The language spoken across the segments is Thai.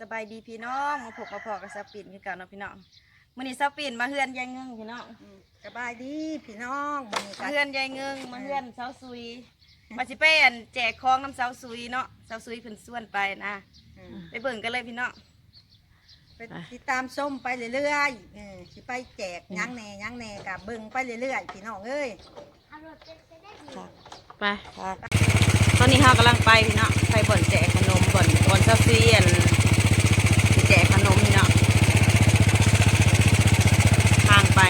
สบายดีพี่น้องมาพบมาพอกับสาวปิ่นคือเก่าเนาะพี่น้องมื้อนี้สาวปิ่นมาเฮือนยายเงิงพี่น้องสบายดีพี่น้องมันมาเฮือนยายเงิงมาเฮือนสาวซุยมาสิไปอันแจกของน้ำสาวซุยเนาะสาวซุยเพิ่นส่วนไปนะไปเบิ่งกันเลยพี่น้องไปติดตามส้มไปเรื่อยๆเออสิไปแจกหยังแหน่หยังแหน่กับเบิ่งไปเรื่อยๆพี่น้องเอ้ยไปตอนนี้เรากำลังไปพี่น้องไปบ่อนแจกขนมบ่อนบ่อนสาวซุยอันสิแจกขนมพี่น้องทางไป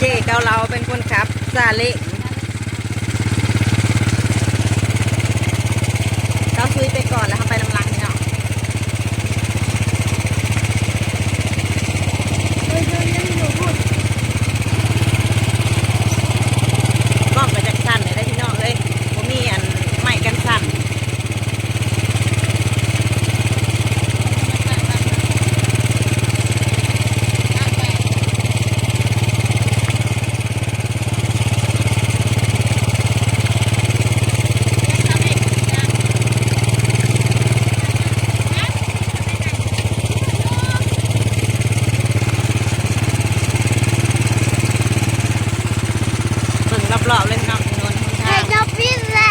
เจ๊เกาเราเป็นคนขับซาเล้งเราซุยไปก่อนแล้วเขาไปน้ำลังนี่เนาะกล้องกระจักสั่นเลยได้พี่น้องเลยผมมีอันใหม่กันสั่น เบิ่งรอบๆเลยพี่น้องถนนหนทางจะพิซซ่า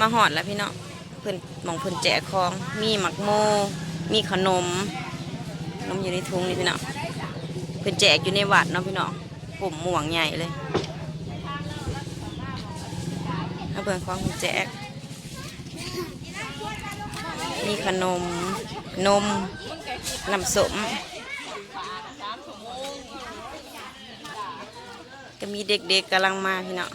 มาหอดแล้วพี่น้องเพิ่นหมองเพิ่นแจกของ มีหมักโม มีขนมขนมอยู่ในถุงนี่พี่น้องเพิ่นแจกอยู่ในวัดเนาะพี่น้องปุ่มม่วงใหญ่เลยเอาเบิ่งของเพิ่นแจก มีขนมนมน้ำสม ก็มีเด็กๆกำลังมาพี่น้อง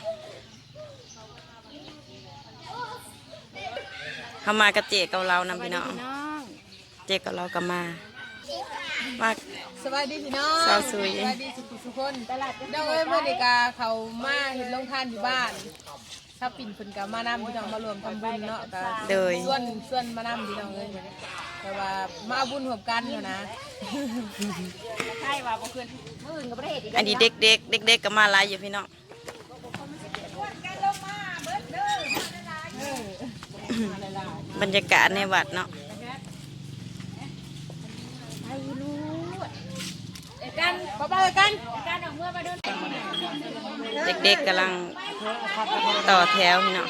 เขามากับเจเกาเรานำพี่น้องเจเกาเราก็มามาสวัสดีพี่น้องสาวสวยสวัสดีสุขุสุขคนเดี๋ยวเอ้ยเมื่อเด็กาเขามาเห็นลงทานอยู่บ้านถ้าปิ่นเพิ่นก็มานำพี่น้องมารวมทำบุญเนาะก็โดยส่วนส่วนมานำพี่น้องเอ้ย แต่ว่ามาเอาบุญร่วมกันเนาะนะอันนี้เด็กๆเด็กๆก็มาหลายอยู่พี่น้องบรรยากาศในวัดเนาะกันป้าป้ากันเด็กๆกำลังต่อแถวพี่น้อง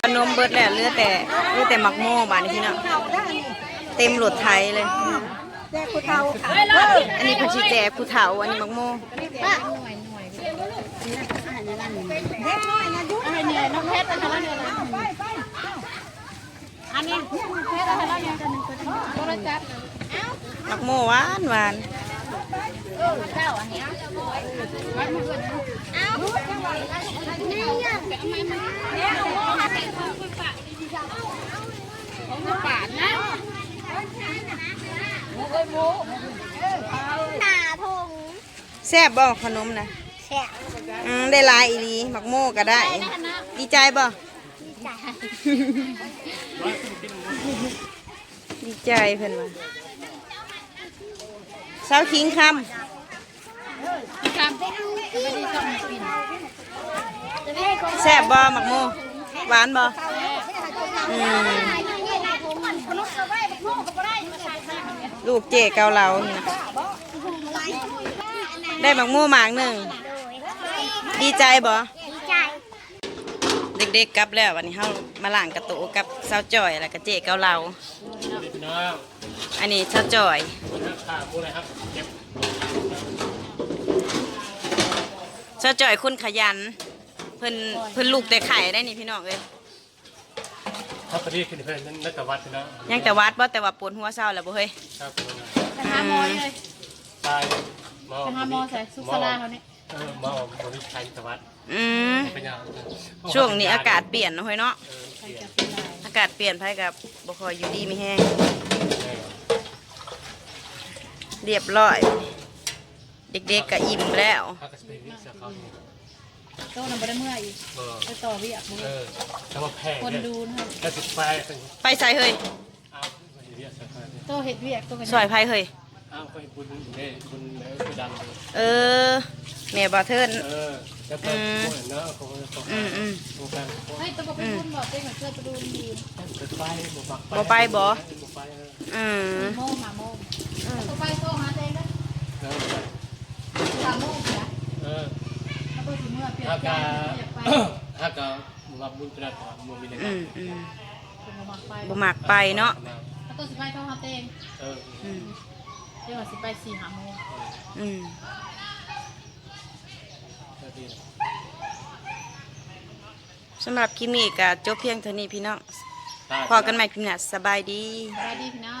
นมเบิดแล้วเหลือแต่เหลือแต่หมักโม่บานนี้พี่น้องเต็มรถไทยเลยแจกผู้เฒ่าอันนี้เพิ่นสิแจกผู้เฒ่าอันนี้หมักโม่อยนะยุให้เนี่ยน้องเพชรไปทำอะไรเนี่ยไปไปหมักโม่หวานหวาน หนาทงแซ่บบ่ขนมนะแฉะอืมได้หลายอีหลีหมักโม่ก็ได้ ดีใจบ่จ่ายดีใจเพิ่นว่า เช้าคิงคำแซ่บบ่หมักโมหวานบ่อืมลูกเจเกาเหลาได้บักโมหมากหนึ่งดีใจบ่เด็กๆกลับแล้ววันนี้เฮามาล้างกระโตุกับสาวจ่อยแล้วก็เจเกาเหลาอันนี้สาวจ่อย ข้าพูดอะไรครับเก็บสาวจ่อยคุณขยัน เพิ่นเพิ่นลูกแต่ไข่ได้นี่พี่น้องเอ้ยถ้าพอดีขึ้นเพื่อนนักวัดพี่น้องยังแต่วัดบ่แต่ว่าปวดหัวเศร้าแล้วบ่เฮ้ยครับไปหาหมอเลยตายหมอไปหาหมอใส่สุขสลาเขาเนี่ยเออหมอหมอวิชัยตวัดอืมเป็นยังช่วงนี้อากาศเปลี่ยนเนาะเฮ้ยเนาะเออเปลี่ยนอากาศเปลี่ยนไผกับบ่ค่อยอยู่ดีไม่แห้งเออ เรียบร้อย เด็กๆก็อิ่มแล้วถ้าก็จะเป็นวิชาเขาเนี่ยโต้นำไปได้เมื่ออีกเออไปต่อวิอะมึงเออถ้ามาแพ้คนเนี่ยดูนะแล้วติดไฟเป็นไปใส่เฮ้ยอ้าวมันเรียกสักคนเนี่ย โต้เห็ดวิอะโต้กัน ซอยไผเฮ้ย อ้าวก็บุญเนี่ยบุญแล้วก็ดังเออแม่บ่เทินเออแล้วก็พวกเนาะเขาเขาอืมอืมพวกกันพวกให้ตัวไปรุ่นบอกเต้นกับเสื้อไปดูดีติดไฟบ่ปักบ่ไปบ่บ่ไปเอออืมโม่หมาโม่ตัวไปโต้หาเต้นได้เออหาโม่เสียเออแล้วก็ถึงเมื่อเปลี่ยนถ้าใจกาอยากไปถ้ากามาบุญตระก่อนมือมีในอืมอืมผมมาไปบ่มักไปเนาะแล้วตัวสิไปเท่าหาเต้นเอออืม เดี๋ยวสิไปสี่หาโมงอืมเออดีสำหรับคลิปนี้ก็จบเพียงเท่านี้พี่น้องตายพอกันใหม่คลิปหน้าสบายดี สวัสดีพี่น้อง